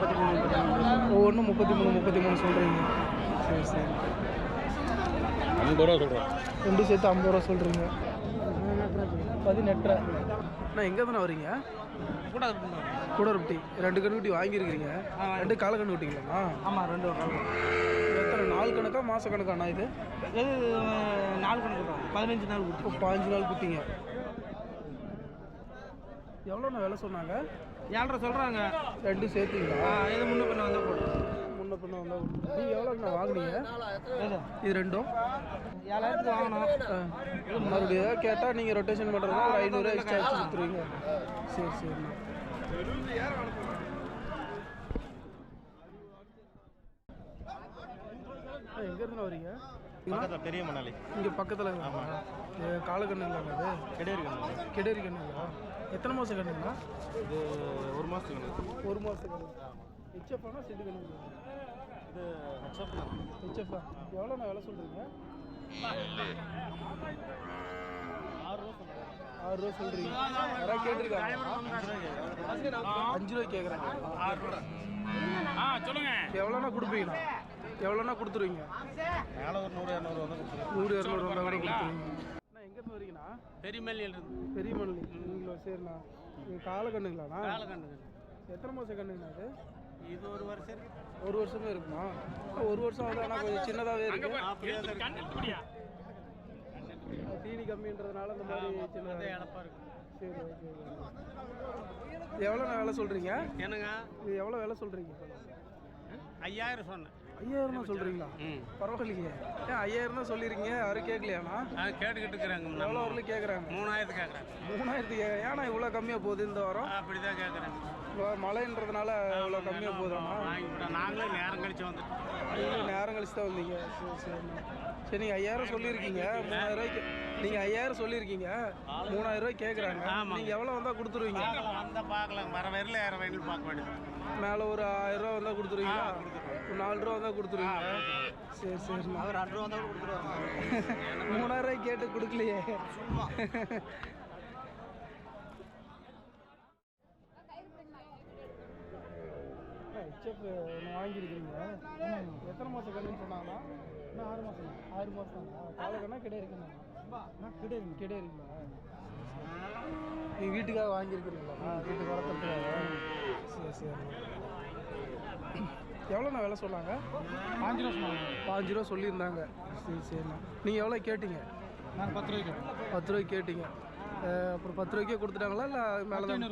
முப்பத்தி மூணு முப்பத்தி மூணு. ஒவ்வொன்றும் முப்பத்தி மூணு முப்பத்தி மூணு சொல்கிறீங்க சரி சரி. ஐம்பது ரூபா சொல்கிறோம் ரெண்டு சேர்த்து ஐம்பது ரூபா சொல்கிறீங்க பதினெட்டரை. அண்ணா எங்கே தானே வரீங்க கூட கூடரப்பட்டி ரெண்டு கண்ணுக்குட்டி வாங்கியிருக்கிறீங்க. ரெண்டு கால கண்ணு குட்டிங்களாண்ணா ஆமாம் ரெண்டு எத்தனை? நாள் கணக்கா மாத கணக்காண்ணா இது? இது நாலு கணக்கு தான். பதினஞ்சு நாள் கொடுத்து இப்போ பாஞ்சு நாள் குட்டிங்க. எவ்வளோண்ணா விலை சொன்னாங்க? ஏழரை சொல்கிறாங்க ரெண்டு சேர்த்தீங்களா? இது முன்ன பின்ன வந்தால் போடும் முன்ன பின்ன வந்தால் நீங்கள் எவ்வளோண்ணா வாங்குனீங்க? இது ரெண்டும்? ஏழாயிரத்துக்கு வாங்கணும் ஆ. மறுபடியும் ஏதாவது கேட்டால் நீங்கள் ரொட்டேஷன் பண்ணுறதுனா ஒரு ஐநூறுரூவா எக்ஸ்ட்ரா வச்சு கொடுத்துருவீங்க. சரி சரிண்ணா எங்கேருந்து வரீங்க பக்கத்தில் பெரிய மணாலி. இங்கே பக்கத்தில் காலக்கண்ணுங்களா அது? கிடையாது கண்ணு. கிடேரி கண்ணுங்களா? எத்தனை மாதம் கண்ணுங்களா? இது ஒரு மாதத்துக்கு கண்ணு. ஒரு மாதம் கண்ணு. ஹெச்எஃப்னா செட்டு கண்ணுங்களா இது ஹெச்எஃப் தான். ஹெச்எஃப் தான் எவ்வளோண்ணா விலை சொல்கிறீங்க ஆறு ரூபா சொல்கிறேன் ஆறு ரூபா சொல்கிறீங்க யாராவது கேட்டிருக்காங்க அஞ்சு ரூபாய் கேட்குறாங்க ஆ சொல்லுங்க. எவ்வளோண்ணா கொடுப்பீங்கண்ணா எவ்வளோண்ணா கொடுத்துருவீங்க? மேலே ஒரு நூறு இரநூறு வந்து கொடுத்துருவோம் நூறு இரநூறு வந்தால் கூட கொடுத்துருவீங்க அண்ணா எங்கேருந்து வரீங்கண்ணா பெரிய மேலியில் இருந்து பெரிய மணலி நீங்களோ சரிண்ணா. இது கால கண்ணுங்களாண்ணா மேலே கண்ணு எத்தனை மாதம் கண்ணுங்கண்ணா அது இது ஒரு வருஷம் இருக்கு. ஒரு வருஷமே இருக்குமா? ஒரு வருஷம் வந்து ஆனால் கொஞ்சம் சின்னதாகவே இருக்கு. தான் கம்மின்றதுனால இந்த மாதிரி சின்னதாக இழப்பாக இருக்கு. சரி ஓகே எவ்வளோ வேலை சொல்கிறீங்க என்னங்க? இது எவ்வளோ வேலை சொல்கிறீங்க ஐயாயிரம் சொன்னேன். ஐயாயிரம் ம். பரவாயில்லையே. ஏன் ஐயாயிரம் தான் சொல்லியிருக்கீங்க யாரும் கேட்கலையாண்ணா? கேட்டுக்கிட்டு இருக்கிறாங்க எவ்வளோ வரலும் கேட்குறாங்க. மூணாயிரத்து கேட்குறாங்க. மூணாயிரத்துக்கு ஏன்னா இவ்வளோ கம்மியாக போகுது இந்த வாரம்? அப்படி தான் கேட்குறாங்க. மழைன்றதுனால இவ்வளோ கம்மியாக போகுதாண்ணா வாங்கிவிட்டோம் நாங்களே நேரம் கழிச்சு வந்துட்டோம். நேரம் கழிச்சு தான் வந்தீங்க. சரி சரி. சரி நீங்கள் ஐயாயிரம் சொல்லியிருக்கீங்க. மூணாயிரம் ரூபாய்க்கு நீங்கள் ஐயாயிரம் சொல்லியிருக்கீங்க. மூணாயிரம் ரூபாய் கேட்குறாங்க. நீங்கள் எவ்வளோ வந்தால் கொடுத்துருவீங்க? வந்தால் பார்க்கலாம். வர வரல வேண்டிய பார்க்க வேண்டியது மேலே ஒரு ஆயிரம் ரூபா வந்தால் கொடுத்துருவீங்களா? ஒரு நாலு ரூபா வந்தால் கொடுத்துருவீங்க. சரி சரி. அவர் ரெண்டு ரூபா தான் கொடுத்துருவாங்க மூணாயிரம் ரூபாய்க்கு கேட்டு கொடுக்கலையே. ஹெச்எஃப் ஒன்று வாங்கியிருக்கிறீங்க. எத்தனை மாதம் கண்ணுன்னு சொன்னாங்களா? இன்னும் ஆறு மாதம் ஆறு மாதம் காலை கண்ணா கிடையாது இருக்குண்ணா கிடையாது கிடையாதுங்களா நீங்கள் வீட்டுக்காக வாங்கியிருக்கிறீங்களா? வீட்டுக்கு வளர்த்துறதுக்காக சரி சரி. எவ்வளோண்ணா விலை சொன்னாங்க? பாஞ்சு ரூபா சொன்னாங்க. பாஞ்சு ரூபா சொல்லியிருந்தாங்க. சரி சரிண்ணா. நீங்கள் எவ்வளோ கேட்டீங்க? நாங்கள் பத்து ரூபாய்க்கு பத்து ரூபாய்க்கு கேட்டீங்க. அப்புறம் பத்து ரூபாய்க்கே கொடுத்துட்டாங்களா? இல்லை மேலே தான்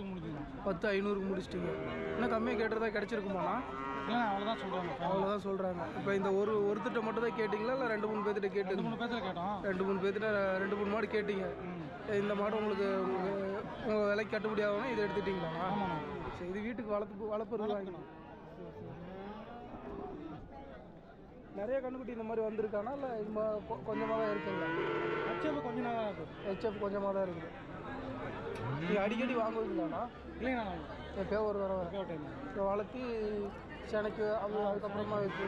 பத்து ஐநூறுக்கு முடிச்சிட்டிங்க. இன்னும் கம்மியாக கேட்டதா கிடச்சிருக்குமாண்ணா? இல்லை அவ்வளோதான் சொல்கிறாங்க அவ்வளோதான் சொல்கிறாங்க இப்போ இந்த ஒரு ஒருத்திட்ட மட்டும் தான் கேட்டிங்களா இல்லை ரெண்டு மூணு பேர்த்திட்ட கேட்டு மூணு பேர்த்துல கேட்டோம். ரெண்டு மூணு பேர்த்திட்ட ரெண்டு மூணு மாடு கேட்டீங்க. இந்த மாடு உங்களுக்கு உங்கள் விலைக்கு கட்டுப்படி ஆகணும் இதை எடுத்துட்டிங்களாண்ணா ஆமாண்ணா. சரி இது வீட்டுக்கு வளர்த்து வளர்ப்புறது வாங்கணும் நிறைய கண்ணுக்குட்டி இந்த மாதிரி வந்திருக்கானா இல்லை இது கொஞ்சமாக தான் இருக்குங்களா? ஹெச்எஃப் கொஞ்சம் நாளாக இருக்குது ஹெச்எஃப் கொஞ்சமாக தான் இருக்குது. நீங்கள் அடிக்கடி வாங்குவீங்களாண்ணா? இல்லைங்கண்ணா எப்போ ஒரு இப்போ வளர்த்தி செனக்கு அது அதுக்கப்புறமா வச்சு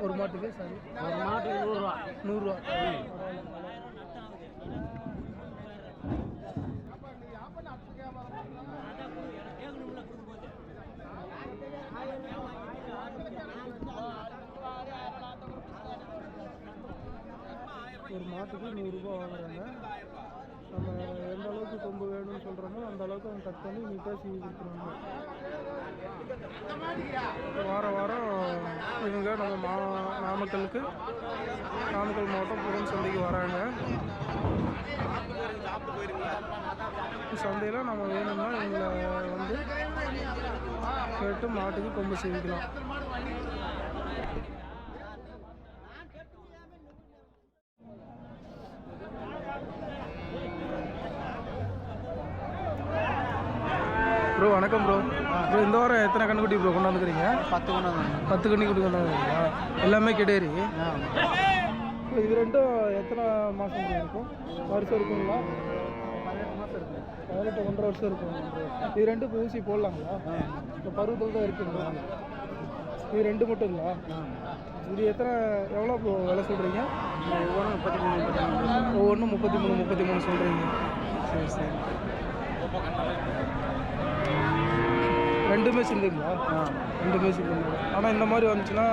ஒரு மாட்டுக்கு சரி. ஒரு மாட்டுக்கு நூறுரூவா நூறுரூவா ஒரு மாட்டுக்கு நூறுரூபா வாங்குறாங்க. நம்ம அளவுக்கு கொம்பு வேணும்னு சொல்கிறோமோ அந்த அளவுக்கு அவங்க கட் பண்ணி நீட்டாக சீவி கொடுத்துருவாங்க வாரம் வாரம் இவங்க நம்ம மா நாமக்கலுக்கு நாமக்கல் மாவட்டம் புதன் சந்தைக்கு வராங்க. சந்தையில் நம்ம வேணும்னா இவங்களை வந்து கேட்டு மாட்டுக்கு கொம்பு செய்விக்கலாம். வணக்கம் ப்ரோ ப்ரோ இந்த வாரம் எத்தனை கண்ணுக்குட்டி ப்ரோ கொண்டு வந்துக்கிறீங்க பத்து கொண்டு வந்தாங்க பத்து கண்ணுக்குட்டி கொண்டு வந்துக்கிறீங்களா எல்லாமே கிடேரி. இது ரெண்டும் எத்தனை மாதம் இருக்கும்? வருஷம் இருக்குங்களா? பதினெட்டு மாதம் இருக்கு பதினெட்டு ஒன்றரை வருஷம் இருக்கும் இது ரெண்டும் இப்போ ஊசி போடலாங்களா இப்போ பருவத்தில் தான் இருக்குங்களா? இது ரெண்டு மட்டுங்களா இது எத்தனை எவ்வளோ விலை சொல்கிறீங்க ஒவ்வொன்றும் முப்பத்தி மூணு ஒவ்வொன்றும் முப்பத்தி மூணு முப்பத்தி மூணு சொல்கிறீங்க சரி சரி. ரெண்டுமே சிந்துங்களா ரெண்டுமே சிந்துங்களா ஆனால் இந்த மாதிரி வந்துச்சுன்னா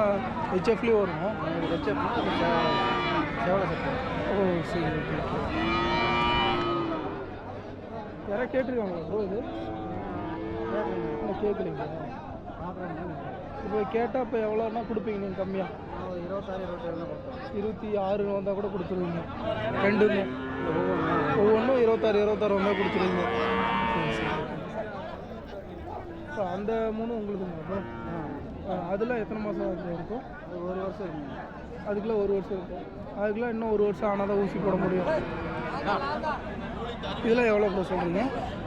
ஹெச்எஃப்லேயும் வரும் ஹெச்எஃப் சட்டம் ஓ சரி ஓகே ஓகே. யாராவது கேட்டிருக்காங்களா ப்ரோ இது? இல்லை இப்போ கேட்டால் இப்போ எவ்வளோன்னா கொடுப்பீங்க நீங்கள் கம்மியாக இருபத்தாறு இருபத்தேழு இருபத்தி ஆறு வந்தால் கூட கொடுத்துருவீங்க. ரெண்டுமே. ஒவ்வொன்றும் இருபத்தாறு இருபத்தாறு வந்தால் கொடுத்துருவீங்க. இப்போ அந்த மூணு உங்களுக்குங்களா ப்ரோ அதெல்லாம் எத்தனை மாதம் இருக்கும் ஒரு வருஷம் இருக்குங்க. அதுக்குள்ள ஒரு வருஷம் இருக்கும் அதுக்குள்ள இன்னும் ஒரு வருஷம் ஆனால் தான் ஊசி போட முடியும். இதெல்லாம் எவ்வளோ ப்ரோ சொல்கிறீங்க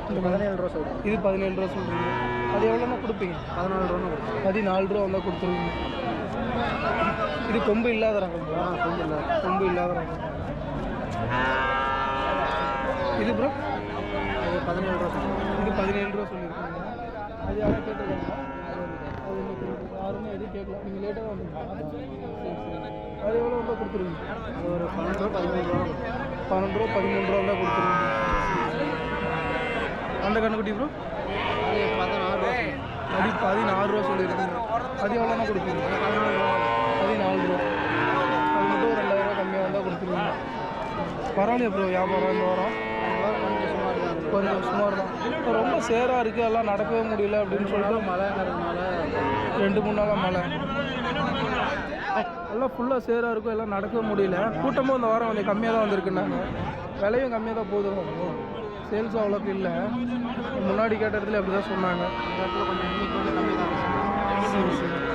இந்த பதினேழு ரூபா சொல்கிறோம் இது பதினேழு ரூபா சொல்கிறீங்க அது எவ்வளோன்னா கொடுப்பீங்க? பதினாலு ரூபா பதினாலு ரூபா வந்தால் கொடுத்துருவீங்க. இது கொம்பு இல்லாத ரகங்களா ஆ கொஞ்சம் இல்லை கொம்பு இல்லாத ரகம். இது ப்ரோ பதினேழு ரூபா சொல்கிறோம் இது பதினேழு ரூபா சொல்லியிருக்கீங்க. அது யாராவது கேட்டிருக்காங்க. அது யாருமே எதுவும் கேட்கல நீங்கள் லேட்டாக வந்தீங்களா அது எவ்வளோ வந்தால் கொடுத்துருங்க அது ஒரு பன்னெண்டு ரூபா பதிமூணு ரூபா பன்னெண்டு ரூபா பதிமூணு ரூபா தான் கொடுத்துருங்க அந்த கண்ணுக்குட்டி ப்ரோ பதினாறு ரூபா அது பதினாறு ரூபா சொல்லியிருக்கீங்க. அது எவ்வளோனா கொடுப்பீங்க? பதினாலு ரூபா. அது மட்டும் ஒரு ரெண்டாயிரம் ரூபா கம்மியாக இருந்தால் கொடுத்துருவீங்க. பரவாயில்லையா ப்ரோ வியாபாரம் இந்த வாரம்? கொஞ்சம் சுமார் தான். ரொம்ப சேராக இருக்குது எல்லாம் நடக்கவே முடியல அப்படின்னு சொல்லிட்டு மழைங்கிறதுனால ரெண்டு மூணு நாளாக மழை. எல்லாம் ஃபுல்லாக சேராக இருக்கும் எல்லாம் நடக்கவே முடியல. கூட்டமும் இந்த வாரம் கொஞ்சம் கம்மியாக தான் வந்திருக்குன்னாங்க விலையும் கம்மியாக தான் போதும் சேல்ஸ் அவ்வளோக்கு இல்லை. முன்னாடி கேட்ட இடத்துல அப்படி தான் சொன்னாங்க சரி சரி.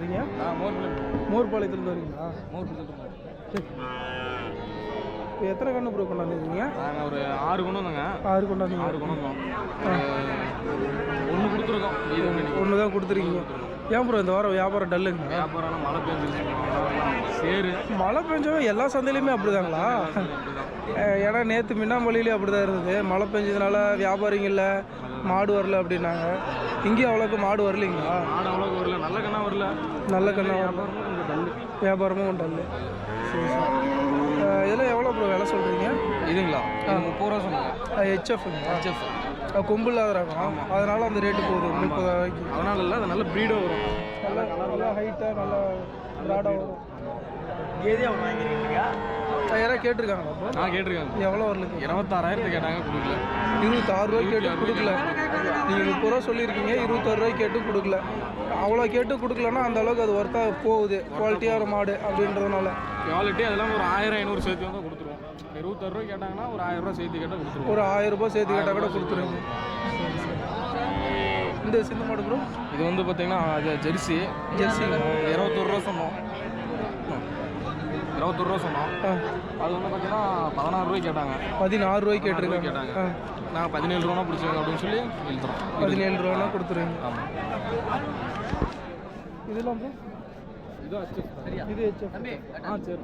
வரீங்க? மோர்பாளையத்துலேருந்து வரீங்களா? இப்போ எத்தனை கன்று ப்ரோ கொண்டாந்துருக்கீங்க? நாங்கள் ஒரு ஆறு கொண்டு வந்தோங்க. ஆறு கொண்டாந்தீங்க ஆறு கொண்டு வந்தோம். ஒன்று கொடுத்துருக்கோம். ஒன்று தான் கொடுத்துருக்கீங்க. ஏன் ப்ரோ இந்த வாரம் வியாபாரம் டல்லுங்க? வியாபாரம் மழை பெஞ்சிருச்சு சேரு. மழை பெஞ்சவங்க எல்லா சந்தையிலுமே அப்படிதாங்களா? ஏன்னா நேற்று மின்னாம்பள்ளியிலே அப்படி தான் இருந்தது. மழை பெஞ்சதுனால வியாபாரிங்க இல்லை. மாடு வரல அப்படின்னாங்க. இங்கேயும் அவ்வளோக்கு மாடு வரலைங்களா? மாடு அவ்வளோக்கு வரல. நல்ல கண்ணா வரல. நல்ல கண்ணா வரல வியாபாரமும் வியாபாரமும் உண்டல்ல சரி சரி. இதெல்லாம் எவ்வளோ ப்ரோ விலை சொல்கிறீங்க இதுங்களா? இது முப்பது ரூபா சொன்னாங்க. ஹெச்எஃப்ங்களா ஹெச்எஃப் கொம்பு இல்லாத ரகம். அதனால அந்த ரேட்டு போகுது முப்பதாயிரக்கு அதனால இல்லை அது நல்ல ப்ரீடாக வரும். நல்லா நல்லா ஹைட்டாக நல்லா ப்ராடாக வரும். ஏதே அவன் வாங்கிருக்கீங்க கேட்டிருக்காங்களா ப்ரோ நான் கேட்டிருக்காங்க. எவ்வளோ வரலுங்க இருபத்தாறாயிரத்து கேட்டாங்க கொடுக்கல. இருபத்தாறு ரூபாய்க்கு கேட்டு கொடுக்கல. நீங்கள் முப்பது ரூபா சொல்லியிருக்கீங்க இருபத்தாறு ரூபாய்க்கு கேட்டு கொடுக்கல. அவ்வளோ கேட்டு கொடுக்கலன்னா அந்த அளவுக்கு அது ஒர்த்தாக போகுது. குவாலிட்டியான மாடு அப்படின்றதுனால. குவாலிட்டி அதெல்லாம் ஒரு ஆயிரம் ஐநூறு சேர்த்து வந்தால் கொடுத்துருவோம். இருபத்தாறு ரூபா கேட்டாங்கன்னா ஒரு ஆயிரம் ரூபா சேர்த்து கேட்டால் கொடுத்துருவோம். ஒரு ஆயிரம் ரூபாய் சேர்த்து கேட்டால் கூட கொடுத்துருங்க இந்த சிந்து மாடு ப்ரோ? இது வந்து பார்த்தீங்கன்னா அது ஜெர்சி. ஜெர்சி. இருபத்தொரு ரூபா சொன்னோம். இருபத்தொரு ரூபா சொன்னோம். அது வந்து பார்த்தீங்கன்னா பதினாறு ரூபாய்க்கு கேட்டாங்க. பதினாறு ரூபாய்க்கு கேட்டிருக்காங்க. கேட்டாங்க. நாங்கள் பதினேழு ரூபா பிடிச்சிருங்க அப்படின்னு சொல்லி இழுத்துறோம் பதினேழு ரூபானா கொடுத்துருவீங்க ஆமாம் இதெல்லாம் இது ஹெச்எஃப் இது ஹெச்எஃப் ஆ சரி.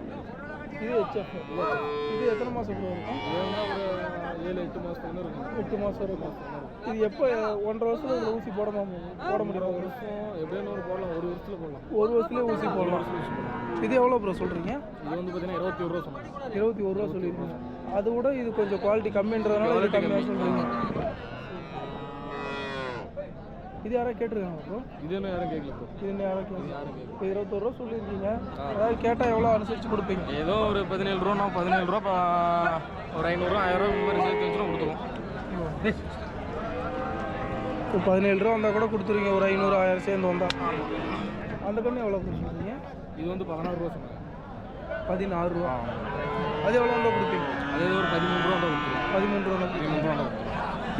இது ஹெச்எஃப் இது எத்தனை மாதம் இருக்கும் ஒரு ஏழு எட்டு மாதத்துக்கு இருக்கும் எட்டு மாதம் இருக்கும் இது எப்போ ஒன்றரை வருஷத்துல ஊசி போட போட முடியுமா? ஒரு வருஷம் எப்படியும் ஒரு போடலாம். ஒரு வருஷத்தில் போடலாம். ஒரு வருஷத்துலேயே ஊசி போடலாம். இது எவ்வளோ ப்ரோ சொல்கிறீங்க இது வந்து பார்த்தீங்கன்னா இருபத்தி ஒரு ரூபா சொன்னாங்க. இருபத்தி ஒரு ரூபா சொல்லியிருக்கீங்க அதை விட இது கொஞ்சம் குவாலிட்டி கம்மின்றதுனால இது கம்மியாக சொல்கிறீங்க இது யாராவது கேட்டிருக்காங்க ப்ரோ இது என்ன யாரும் கேட்கல ப்ரோ இது என்ன யாரும் கேட்கல இப்போ இருபத்தொரு ரூபா சொல்லியிருக்கீங்க அதாவது கேட்டால் எவ்வளோ அனுசரித்து கொடுப்பீங்க? ஏதோ ஒரு பதினேழு ரூபா பதினேழு ரூபா ஒரு ஐநூறுரூவா ஆயிரம் ரூபா மாதிரி சேர்த்து கொடுத்துருவோம். இப்போ பதினேழு ரூபா வந்தால் கூட கொடுத்துருவீங்க. ஒரு ஐநூறு ஆயிரம் சேர்ந்து வந்தால் அந்த கண்ணு எவ்வளோ கொடுத்துருக்கீங்க? இது வந்து பதினாறு ரூபா சொன்னாங்க. பதினாறு ரூபா. அது எவ்வளோ வந்தால் கொடுப்பீங்க? அதே ஒரு பதிமூணு ரூபா கொடுத்துருவோம். பதிமூன்று ரூபா பதிமூணு ரூபா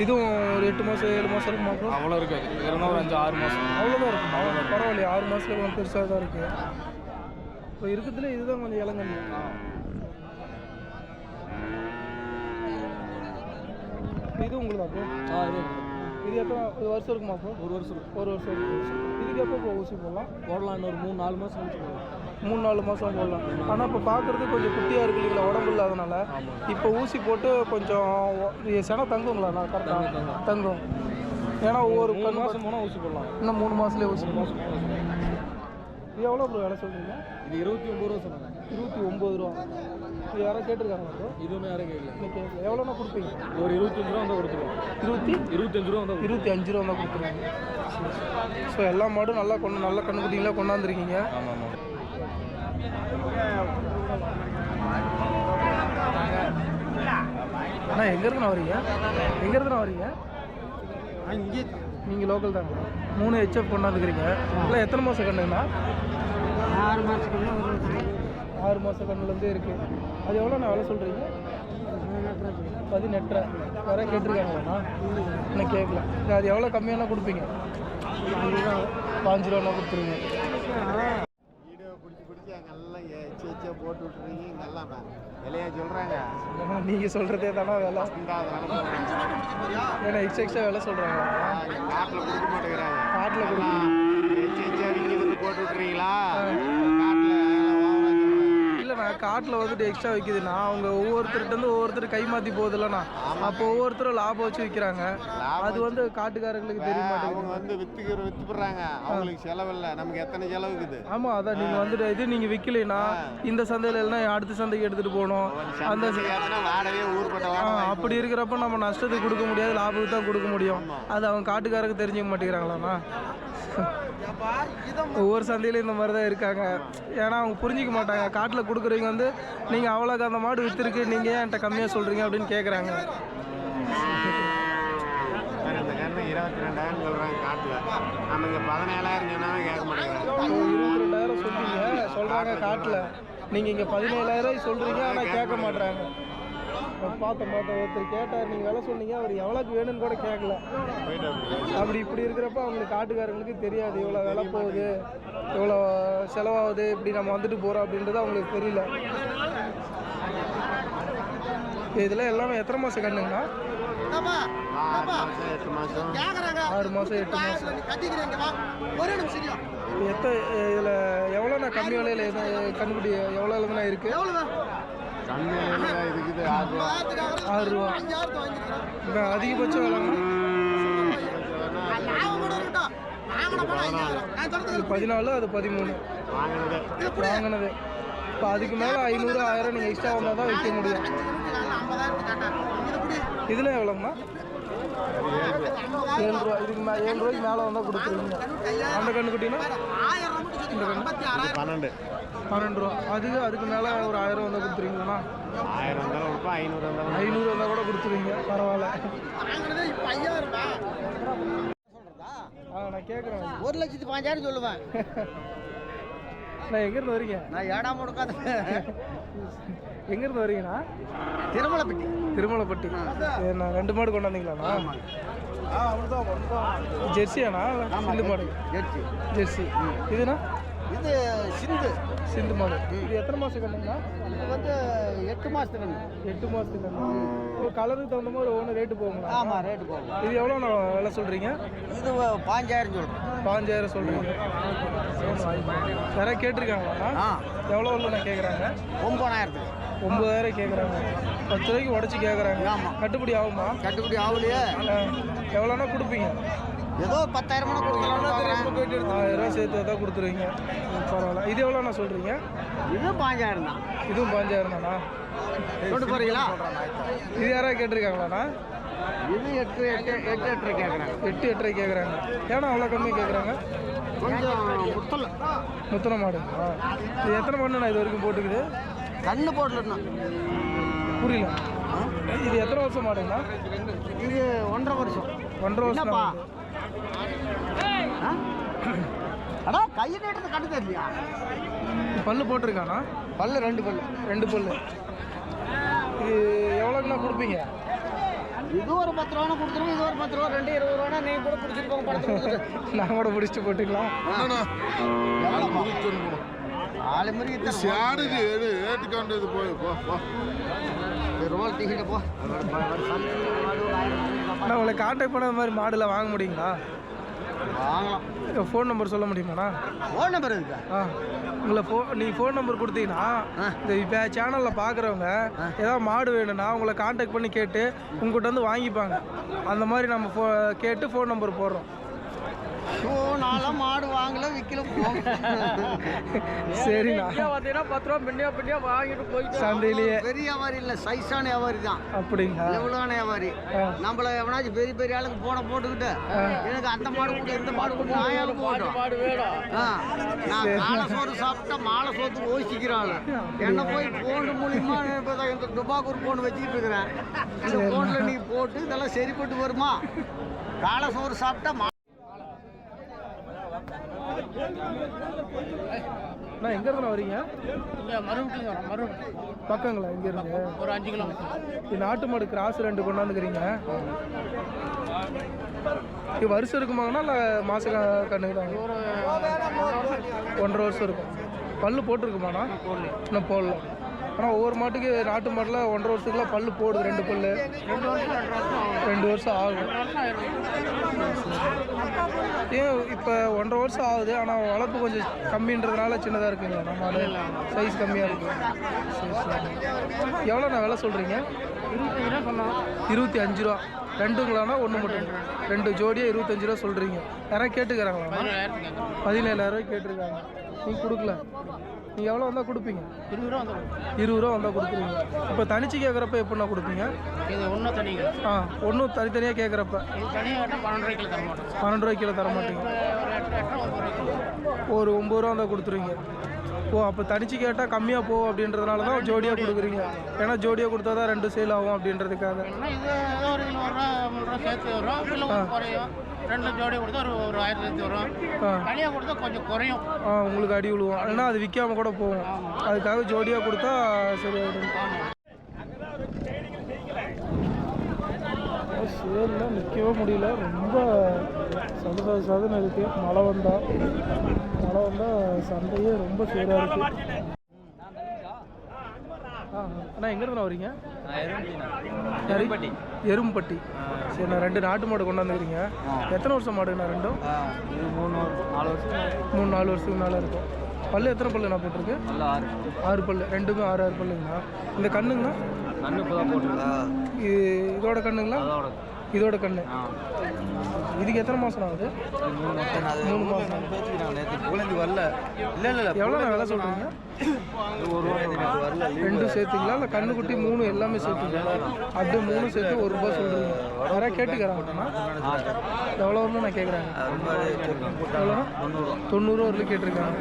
இதுவும் ஒரு எட்டு மாதம் ஏழு மாதம் இருக்குமா ப்ரோ? அவ்வளோ இருக்காது. வேறுனா ஒரு அஞ்சு ஆறு மாதம் அவ்வளோதான் இருக்கும். அவ்வளோ பரவாயில்லையே ஆறு மாதத்துல கொஞ்சம் பெருசாக தான் இருக்குது இப்போ இருக்கிறதுல இதுதான் கொஞ்சம் இளங்கண்ணு இது உங்களுக்கு அப்போ ஆ இது இது எத்தனை இது வருஷம் இருக்குமா அப்போ ஒரு வருஷம். ஒரு வருஷம் இதுக்கு எப்போ ஊசி போடலாம்? போடலாம் இன்னொரு மூணு நாலு மாதம் கழிச்சு போடலாம். மூணு நாலு மாதம் போடலாம். ஆனால் இப்போ பார்க்குறது கொஞ்சம் குட்டியாக இருக்கு இல்லைங்களா? உடம்பு இல்லாதனால. இப்போ ஊசி போட்டு கொஞ்சம் செனை தங்குங்களா? நான் கரெக்டாக தங்கும் ஏன்னா ஒவ்வொரு மூணு மாதம் போனால் ஊசி போடலாம். இன்னும் மூணு மாதத்துலேயே ஊசி மாதம் இது எவ்வளோ ப்ரோ விலை சொல்கிறீங்க இது இருபத்தி ஒம்பது ரூபா சொன்னாங்க. இருபத்தி ஒம்பது ரூபா. இது யாரோ கேட்டிருக்காங்க ப்ரோ இது ஒன்றும் யாரும் கேட்கல. இன்னைக்கு எவ்வளோண்ணா கொடுப்பீங்க? ஒரு இருபத்தஞ்சு ரூபா வந்தால் கொடுத்துருவோம். இருபத்தி? இருபத்தஞ்சு ரூபா வந்தால் இருபத்தி அஞ்சு ரூபா தான் கொடுத்துருவாங்க ஸோ எல்லா மாடும் நல்லா கொண்டு நல்ல கண்ணுக்குட்டிங்களாக கொண்டாந்துருக்கீங்க. ஆமாம் ஆமாம். அண்ணா எங்கேருந்துண்ணா வரீங்க? எங்கேருந்துண்ணா வரீங்க? இங்கே நீங்கள் லோக்கல் தாங்க மூணு ஹெச்எஃப் கொண்டாந்துக்கிறீங்க. இல்லை எத்தனை மாதம் கண்ணுங்கண்ணா? ஆறு மாதத்துக்கு ஆறு மாதம் கண்ணுலேருந்தே இருக்குது அது எவ்வளோண்ணா விலை சொல்கிறீங்க பதினெட்டரை. வேற கேட்டிருக்காங்களாண்ணா? இன்னும் கேட்கல. அது எவ்வளோ கம்மியானா கொடுப்பீங்க? பாஞ்சு ரூபாண்ணா கொடுத்துருங்க. எச்சா போட்டு விட்டுறீங்க இங்கெல்லாம் விலையா சொல்கிறாங்க நீங்கள் சொல்கிறதே தானே விலை. ஏன்னா எக்ஸ்ட்ரா எக்ஸ்ட்ரா விலை சொல்கிறாங்களா காட்டில் கொடுக்க மாட்டேங்கிறாங்க. காட்டில் கொடுக்க எச்சு எச்சா விற்கிறது போட்டு விட்டுறீங்களா இல்லைண்ணா காட்டில் வந்துட்டு எக்ஸ்ட்ரா விற்கிதுண்ணா அவங்க ஒவ்வொருத்தர்கிட்ட ஒவ்வொருத்தர் கை மாற்றி போகுதுல்லண்ணா. அப்போ ஒவ்வொருத்தரும் லாபம் வச்சு விற்கிறாங்க அது வந்து காட்டுக்காரங்களுக்கு தெரிய மாட்டேங்குது. அவங்க வந்து வித்துக்கிற வித்துப்படுறாங்க. அவங்களுக்கு செலவில்லை நமக்கு எத்தனை செலவுக்குது ஆமாம் அதான் நீங்கள் வந்துட்டு இது நீங்கள் விற்கலைன்னா இந்த சந்தையில இல்லைன்னா அடுத்த சந்தைக்கு எடுத்துகிட்டு போகணும். அந்த அப்படி இருக்கிறப்ப நம்ம நஷ்டத்துக்கு கொடுக்க முடியாது லாபத்துக்கு தான் கொடுக்க முடியும். அது அவங்க காட்டுக்காரருக்கு தெரிஞ்சுக்க மாட்டேங்கிறாங்களாண்ணா? ஒவ்வொரு சந்தையிலும் இந்த மாதிரி தான் இருக்காங்க. ஏன்னா அவங்க புரிஞ்சிக்க மாட்டாங்க. காட்டில் கொடுக்குறவங்க வந்து நீங்கள் அவ்வளோக்கு அந்த மாடு விற்றுருக்கு நீங்கள் ஏன் என்கிட்ட கம்மியாக சொல்கிறீங்க அப்படின்னு கேட்குறாங்க இருபத்தி ரெண்டாயிரம் சொல்கிறாங்க காட்டில். நம்ம இங்கே பதினேழாயிரம் சொன்னாலும் கேட்க மாட்டேங்கிறாங்க. இருபத்தி ரெண்டாயிரம் சொல்றீங்க. சொல்கிறாங்க காட்டில். நீங்கள் இங்கே பதினேழாயிரம் சொல்கிறீங்க ஆனால் கேட்க மாட்றாங்க. பார்த்தேன் பார்த்தேன். ஒருத்தர் கேட்டார் நீங்கள் விலை சொன்னீங்க அவர் எவ்வளோக்கு வேணும்னு கூட கேட்கல அப்படி இப்படி இருக்கிறப்ப அவங்களுக்கு காட்டுக்காரங்களுக்கு தெரியாது இவ்வளோ விலை போகுது இவ்வளோ செலவாகுது இப்படி நம்ம வந்துட்டு போகிறோம் அப்படின்றது அவங்களுக்கு தெரியல. இதில் எல்லாமே எத்தனை மாதம் கண்ணுங்கண்ணா? ஆறு மாதம் எட்டு மாதம் ஆறு மாதம் எட்டு மாதம் கத்திக்கிறேங்க வா. ஒரே நிமிஷம் எத்த இதில் எவ்வளோண்ணா கம்மி விலையில் கண்ணுக்குட்டி எவ்வளோ அளவுனா இருக்குது கம்மி விலையில இருக்குது ஆறு ரூபா இப்போ அதிகபட்சம் இது பதினாலு அது பதிமூணு. வாங்கினது. வாங்கினது. இப்போ அதுக்கு மேலே ஐநூறு ஆயிரம் நீங்கள் எக்ஸ்ட்ரா வந்தால் தான் விற்க முடியும். கேட்டேன் இதில் எவ்வளோங்கண்ணா ஏழு ரூபா. இதுக்கு மே ஏழு ரூபாய்க்கு மேலே வந்தால் கொடுத்துருவீங்க. அந்த மட்டும் சொல்லி ஐம்பத்தி ஆறாயிரம். பன்னெண்டு. பன்னெண்டு ரூபா. அதுக்கு அதுக்கு மேலே ஒரு ஆயிரம் வந்தால் கொடுத்துருவீங்களாண்ணா? ஆயிரம் வந்தாலும் கொடுப்போம் ஐநூறு வந்தாலும் ஐநூறு வந்தால் கூட கொடுத்துருவீங்க. பரவாயில்ல. ஆ நான் கேட்குறேன் ஒரு லட்சத்தி பாஞ்சாயிரம் சொல்லுவேன். நான் எங்கேருந்து வரீங்க? நான் ஏடாம முடுக்காத. எங்கேருந்து வரீங்கண்ணா? திருமலைப்பட்டி. திருமலைப்பட்டி. சரி, நான் ரெண்டு மாடு கொண்டாந்தீங்களாண்ணா? ஜெர்சியாண்ணா? சிந்து மாடு. ஜெர்சி. ஜெர்சி. இதுண்ணா? இது சிந்து. சிந்து மாடு இது எத்தனை மாதம் கண்ணுங்கண்ணா இது வந்து எட்டு மாதத்துக்கு எட்டு மாதத்துக்கு கண்ணு கலருக்கு தகுந்த மாதிரி ஒவ்வொன்று ரேட்டு போகுங்களா? ஆமாம் ரேட்டு போகும். இது எவ்வளோ விலை சொல்கிறீங்க இது பாஞ்சாயிரம் சொல்கிறேன் பாஞ்சாயிரம் சொல்கிறீங்க யாராவது கேட்டிருக்காங்களாண்ணா ஆ. எவ்வளோ நான் கேட்குறாங்க. ஒம்பதாயிரத்துக்கு. ஒம்பதாயிரம் கேட்குறாங்க. பத்து ரூபாய்க்கு உடச்சி கேட்குறாங்க. ஆமா. கட்டுப்படி ஆகுமா? கட்டுப்படி ஆகலையே. எவ்வளோனா கொடுப்பீங்க? ஏதோ பத்தாயிரம் ஆயிரம் ரூபா சேர்த்து தான் கொடுத்துருவீங்க. பரவாயில்ல. இது எவ்வளோண்ணா சொல்கிறீங்க இது பாஞ்சாயிரம் தான். இதுவும் பாஞ்சாயிரம் தானா? கொண்டு போகிறீங்களா இது யாராவது கேட்டிருக்காங்களாண்ணா? இது எட்டு எட்டு எட்டு எட்டு கேட்குறாங்க. எட்டு எட்டரை கேட்குறாங்க. ஏன்னா அவ்வளோ கம்மி கேட்குறாங்க? கொஞ்சம் முத்தல். முத்தனை மாடு. ஆ. இது எத்தனை மண்ணுண்ணா இது வரைக்கும் போட்டுக்குது? கண்ணு போடலன்னா புரியல. இது எத்தனை வருஷம் மாடுங்கண்ணா? இது ஒன்றரை வருஷம். ஒன்றரை வருஷம் என்னப்பா தான் ஆ? அடா கையை நீட்டது கண்டு தெரியலையா? பல்லு போட்டிருக்காண்ணா பல்லு ரெண்டு பல்லு. ரெண்டு பல்லு. இது எவ்வளோக்குண்ணா கொடுப்பீங்க? இது ஒரு பத்து ரூபா கொடுத்துருவோம் இது ஒரு பத்து ரூபா ரெண்டு இருபது ரூபா நீங்க கூட பிடிச்சிட்டு போங்க நான் கூட பிடிச்சிட்டு போட்டுக்கலாம். ஆளு மாதிரி சேடுக்கு எடு ஏற்றுக்கொண்டது போய் போ போ. ரோல் தீக்கிட்டு போ. அண்ணா உங்களை கான்டாக்ட் பண்ண மாதிரி மாடுலாம் வாங்க முடியுங்களா? வாங்கலாம். ஃபோன் நம்பர் சொல்ல முடியுமாண்ணா ஃபோன் நம்பர் இருக்கா? ஆ உங்களை ஃபோ நீங்கள் ஃபோன் நம்பர் கொடுத்தீங்கன்னா இந்த இப்போ சேனலில் பார்க்குறவங்க ஏதாவது மாடு வேணும்னா உங்களை காண்டாக்ட் பண்ணி கேட்டு உங்கள்கிட்ட வந்து வாங்கிப்பாங்க. அந்த மாதிரி நம்ம ஃபோ கேட்டு ஃபோன் நம்பர் போடுறோம். நான்லாம் மாடு வாங்கல விற்கல சரிண்ணா. பார்த்தீங்கன்னா பத்து ரூபா பின்னியா பின்னியா வாங்கிட்டு போயிட்டு சந்தையிலேயே. பெரிய வியாபாரி இல்லை சைஸான வியாபாரி தான். அப்படிங்களா? எவ்வளோன வியாபாரி. நம்மள எவனாச்சும் பெரிய பெரிய ஆளுக்கு போன போட்டுக்கிட்டு எனக்கு அந்த மாடு கூட இந்த மாடு கூட ஆயாலும் போட்டோம் மாடு வேணும் ஆ, நான் காலை சோறு சாப்பிட்டா மாலை சோத்துக்கு ஓசிக்கிறாள் என்ன போய் போன் மூலியமா இப்போ இந்த துபாக்கூர் போன் வச்சுக்கிட்டு இருக்கிறேன். இந்த போன்ல நீ போட்டு இதெல்லாம் சரிப்பட்டு வருமா? காலை சோறு சாப்பிட்டா அண்ணா வரீங்க? இங்கே மறுபடியும் வரோம் மறுபடியும் பக்கங்களா? இங்கேருந்து ஒரு அஞ்சு கிலோமீட்டர். இது நாட்டு மாடு கிராஸ் ரெண்டு கொண்டாந்துக்கிறீங்க. இது வருஷம் இருக்குமாங்கண்ணா இல்லை மாத கண்ணுக்கு ஒன்றரை வருஷம் இருக்கும். பல்லு போட்டிருக்குமாண்ணா? இன்னும் போடல. ஆனால் ஒவ்வொரு மாட்டுக்கு நாட்டு மாட்டில் ஒன்றரை வருஷத்துக்குலாம் பல்லு போடுது ரெண்டு பல்லு. ரெண்டு வருஷம் ஆகும். ஏன் இப்போ ஒன்றரை வருஷம் ஆகுது ஆனால் வளர்ப்பு கொஞ்சம் கம்மின்றதுனால சின்னதாக இருக்குங்க நம்ம சைஸ் கம்மியாக இருக்கு. சரி எவ்வளோண்ணா விலை சொல்கிறீங்க இருபத்தி அஞ்சு ரூபா. ரெண்டுங்களாண்ணா ஒன்று மட்டும். ரெண்டு ஜோடியாக இருபத்தஞ்சு ரூபா சொல்கிறீங்க யாராவது கேட்டுக்கிறாங்களா பதினேழாயிரம் கேட்டிருக்காங்க. நீங்கள் கொடுக்கல. நீங்கள் எவ்வளோ வந்தால் கொடுப்பீங்க? இருபது ரூபா வந்து இருபது ரூபா வந்தால் கொடுத்துருவீங்க இப்போ தனிச்சு கேட்குறப்ப எப்படிண்ணா கொடுப்பீங்க? இது ஒன்றும் தனிங்க ஆ ஒன்றும் தனித்தனியாக கேட்குறப்ப தனியாக பன்னெண்டு ரூபாய்க்கு தர மாட்டோம் பன்னெண்டு ரூபாய்க்கு கீழே தர மாட்டீங்க ஒரு ஒம்பது ரூபா வந்தால் கொடுத்துருவீங்க. ஓ அப்போ தனிச்சு கேட்டால் கம்மியாக போகும் அப்படின்றதுனால தான் ஜோடியாக கொடுக்குறீங்க. ஏன்னா ஜோடியாக கொடுத்தா தான் ரெண்டு சேல் ஆகும் அப்படின்றதுக்காக. ரெண்டு ஜோடி கொடுத்தா ஒரு ஒரு ஆயிரத்தி வரும். தனியாக கொடுத்தா கொஞ்சம் குறையும். ஆ உங்களுக்கு அடி விழுவோம். ஏன்னா அது விற்காம கூட போகும். அதுக்காக ஜோடியாக கொடுத்தா சரியாயிடும் சேரில் நிற்கவே முடியல. ரொம்ப சத சத சதன்னு இருக்குது மழை வந்தால் மழை வந்தால் சந்தையே ரொம்ப சேராக இருக்குது அண்ணா எங்கேருந்து வரீங்க எரும்பட்டி. எரும்பட்டி. சரி நான் ரெண்டு நாட்டு மாடு கொண்டாந்துக்கிறீங்க எத்தனை வருஷம் மாடுங்கண்ணா ரெண்டும்? மூணு நாலு வருஷம். மூணு நாலு வருஷத்துக்கு மேலே இருக்கும். பல்லு எத்தனை பல்லு நான் போட்டிருக்கு ஆறு. ஆறு பல்லு. ரெண்டுமே ஆறு ஆறு பல்லுங்கண்ணா. இந்த கண்ணுங்கண்ணா? கண்ணு இப்போ தான் இதோட கண்ணுங்களா? இதோட கண்ணு. இதுக்கு எத்தனை மாதம் ஆகுது? மூணு மாதம் புகழந்தி வரல. இல்லை இல்லை எவ்வளோ நான் விலை சொல்கிறீங்க ஒரு ரூபா நேற்று வரல ரெண்டும் சேர்த்துங்களா? இல்லை கண்ணுக்குட்டி மூணு எல்லாமே சேர்த்துங்களா? அப்படியே மூணு சேர்த்து ஒரு ரூபா சொல்கிறீங்க யாராவது கேட்டுக்கிறாங்கண்ணா எவ்வளோ வரும்னு நான் கேட்குறேன் எவ்வளோ தொண்ணூறுவா தொண்ணூறுவா வரலும் கேட்டிருக்காங்க.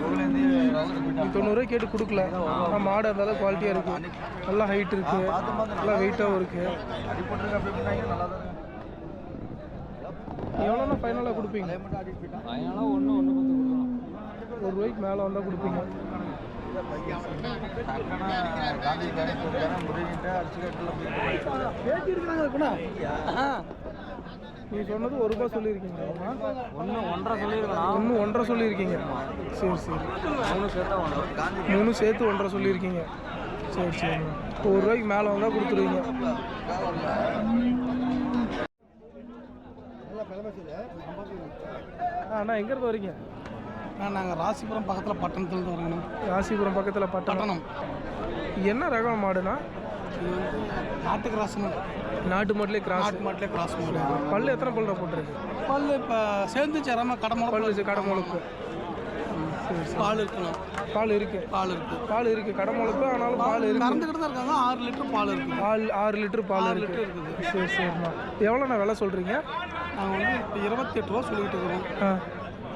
தொண்ணூறுரூவா கேட்டு கொடுக்கல. ஆனால் மாடு அளவுக்கு குவாலிட்டியாக இருக்குது நல்லா ஹைட் இருக்குது நல்லா வெயிட்டாகவும் இருக்குது அடிப்பட்டு எவ்வளோண்ணா ஃபைனலாக கொடுப்பீங்க? ஃபைனலாக ஒன்று ஒன்று பத்து கொடுக்கலாம் ஒரு ரூபாய்க்கு மேலே வந்தால் கொடுப்பீங்க. நீ சொன்னது ஒரு ரூபாய் சொல்லியிருக்கீங்க. ஒன்று ஒன்றரை சொல்லியிருக்கணும் ஒன்று ஒன்றரை சொல்லியிருக்கீங்க. சரி சரி. மூணு மூணு சேர்த்து ஒன்றரை சொல்லியிருக்கீங்க. சரி சரி. ஒரு ரூபாய்க்கு மேலே வந்தால் கொடுத்துருவீங்க. அண்ணா எங்கேருந்து வரீங்க? நாங்கள் ராசிபுரம் பக்கத்தில் பட்டணத்துலேருந்து வரோங்கண்ணா. ராசிபுரம் பக்கத்தில் பட்டணம். என்ன ரகம் மாடுனா இது வந்து நாட்டு கிராஸ்னு நாட்டு மாட்டிலே கிராஸ் நாட்டு மாட்டிலே கிராஸ் மாடு. பல்லு எத்தனை பல்லு போட்டிருக்கு? பல்லு இப்போ சேர்ந்து சேராம கடை பல்லு கடை முளைப்பு சரி சரி. பால் இருக்கணும் பால் இருக்கு. பால் இருக்கு. பால் இருக்கு. கடை முளைப்பு ஆனாலும் பால் இருக்கு. கறந்துக்கிட்டு தான் இருக்காங்க. ஆறு லிட்டர் பால் இருக்கு. பால் ஆறு லிட்டர் பால் இருக்கு. சரி சரிண்ணா. எவ்வளோண்ணா விலை சொல்கிறீங்க நாங்கள் வந்து இப்போ இருபத்தெட்டு ரூபா சொல்லிக்கிட்டு இருக்கிறோம்.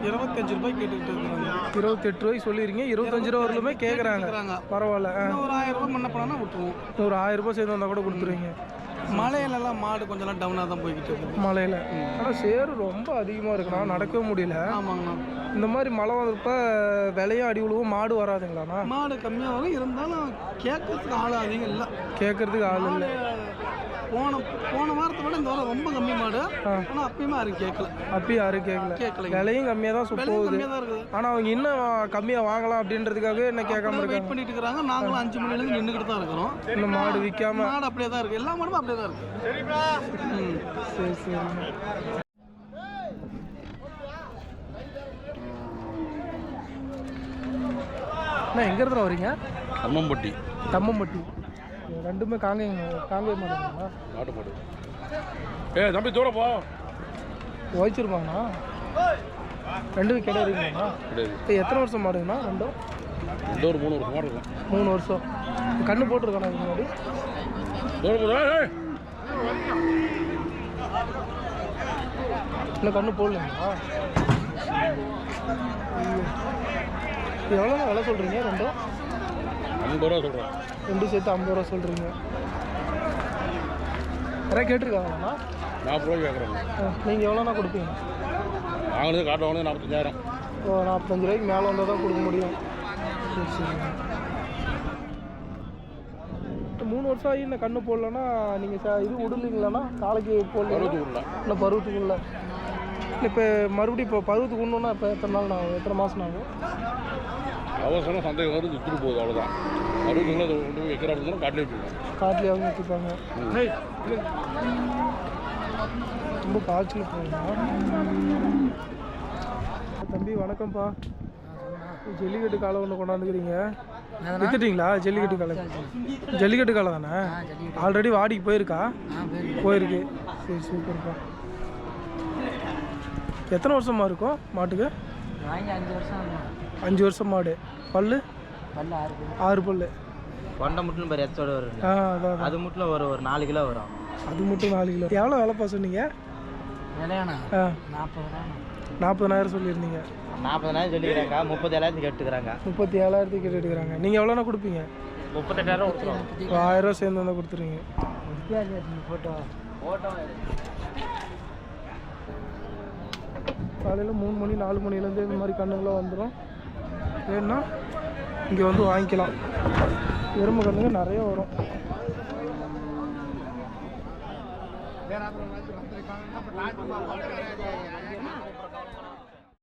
இருபத்தஞ்சு ரூபாய் கேட்டுக்கிட்டு இருக்கிறாங்க. இருபத்தெட்டு ரூபாய்க்கு சொல்லியிருக்கீங்க இருபத்தஞ்சு ரூபா வரலுமே கேட்குறாங்க. பரவாயில்ல. ஒரு ஆயிரம் ரூபாய் முன்ன பண்ணா விட்டுருவோம். ஒரு ஆயிரம் ரூபாய் சேர்ந்து வந்தால் கூட கொடுத்துருவீங்க. மலையிலலாம் மாடு கொஞ்சம் டவுனாக தான் போய்கிட்டு இருக்குது. மலையில். ஆனால் சேரு ரொம்ப அதிகமாக இருக்குண்ணா நடக்கவே முடியல. ஆமாங்கண்ணா. இந்த மாதிரி மழை வந்தப்ப விலையும் அடி விழுவும் மாடு வராதுங்களாண்ணா? மாடு கம்மியாக வரும். இருந்தாலும் கேட்கறதுக்கு ஆள் அதிகம் இல்லை. கேட்கறதுக்கு ஆள் இல்லை. போன போன வாரத்தை விட இந்த வாரம் ரொம்ப கம்மி மாடு. ஆனால் அப்பயுமே யாரும் கேட்கல அப்பயும் யாரும் கேட்கல கேட்கலைங்க. விலையும் கம்மியாக தான் சு- விலையும் போகுது. கம்மியாக தான் இருக்குது. ஆனால் அவங்க இன்னும் கம்மியாக வாங்கலாம் அப்படின்றதுக்காக என்ன கேட்காம வெயிட் இருக்காங்க. பண்ணிட்டு இருக்கிறாங்க. நாங்களும் அஞ்சு மணிலேருந்து நின்றுக்கிட்டு தான் இருக்கிறோம். இன்னும் மாடு விற்காம மாடு அப்படியே தான் இருக்கு. எல்லா மாடுமே அப்படியே தான் இருக்கு. ம். சரி சரி. அண்ணா எங்க இருந்து வரீங்க? அம்மம்பட்டி தம்மம்பட்டி. ரெண்டுமே காங்கேயம் காங்கேயம் மாடுங்களா நாட்டு மாடு. ஏ தம்பி தூரம் போ. உழைச்சிருப்பாங்கண்ணா. ரெண்டும் கிடையாதுங்கண்ணா கிடையாது இப்போ எத்தனை வருஷம் மாடுங்கண்ணா ரெண்டும் இந்த ஒரு மூணு வருஷமா இருக்கும். மூணு வருஷம். கண்ணு போட்டிருக்காண்ணா இதுக்கு முன்னாடி. இன்னும் கண்ணு போடலைங்களா? எவ்வளோ விலை சொல்கிறீங்க ரெண்டும் ஐம்பது ரூபா சொல்கிறேன் ரெண்டு சேர்த்து ஐம்பது ரூபா சொல்கிறீங்க யாராவது கேட்டிருக்காங்கண்ணா நாற்பது ரூபாய்க்கு கேட்குறேங்க. நீங்கள் எவ்வளோண்ணா கொடுப்பீங்க? வாங்கினது காட்டு வாங்கினது நாற்பத்தஞ்சாயிரம். ஓ நாற்பத்தஞ்சு ரூபாய்க்கு மேலே வந்தால் தான் கொடுக்க முடியும். சரி சரிங்க மூணு வருஷம் ஆகி இந்த கண்ணு போடலன்னா நீங்கள் இது விடலீங்களாண்ணா? காலைக்கு போடல பருவத்துக்கு உள்ள இல்லை இப்போ மறுபடியும் இப்போ பருவத்துக்கு உண்ணுன்னா இப்போ எத்தனை நாள் ஆகும்? எத்தனை மாதம் ஆகும்? அவசரம் சந்தேகம் வந்து வித்துட்டு போகுது அவ்வளோதான் அறுபதுக்குள்ள அதை கொண்டு போய் வைக்கிற அப்படின்னு காட்டிலே விட்டுருவோம் காட்டிலேயாவது வச்சுருப்பாங்க ரொம்ப காய்ச்சல் போகுங்க தம்பி வணக்கம்ப்பா. ஜல்லிக்கட்டு காலை ஒன்று கொண்டாந்துக்கிறீங்க. வித்துட்டீங்களா? ஜல்லிக்கட்டு காலை? ஜல்லிக்கட்டு காலை. தானே? ஆல்ரெடி வாடிக்கு போயிருக்கா? போயிருக்கு. சரி சூப்பர்ப்பா. எத்தனை வருஷமா இருக்கும் மாட்டுக்கு? வாங்கி அஞ்சு வருஷம் அஞ்சு வருஷம் மாடு. பல்லு? ஆறு பல்லு. கொண்டை முட்டிலும் பேர் எச்சோட வரும் ஆ அதான். அது முட்டிலும் ஒரு ஒரு நாலு கிலோ வரும். அது மட்டும் நாலு கிலோ. எவ்வளோ விலைப்பா சொன்னீங்க? விலையாண்ணா? ஆ. நாற்பது ரூபா நாற்பதனாயிரம் சொல்லியிருந்தீங்க. நாற்பதாயிரம் சொல்லிக்கிறாங்க. முப்பது ஏழாயிரத்துக்கு கேட்டுக்கிறாங்க. முப்பத்தி ஏழாயிரத்துக்கு கேட்டு எடுக்கிறாங்க. நீங்கள் எவ்வளோண்ணா கொடுப்பீங்க? முப்பத்தெட்டாயிரம் கொடுத்துருவோம். ஆயிரம் ரூபா சேர்ந்து வந்தால் கொடுத்துருவீங்க. ஃபோட்டோ ஃபோட்டோ காலையில் மூணு மணி நாலு மணிலேருந்து இந்த மாதிரி கண்ணுங்களாம் வந்துடும் வேணும்னா இங்கே வந்து வாங்கிக்கலாம். எறும்பு கண்ணுங்க நிறைய வரும். வேற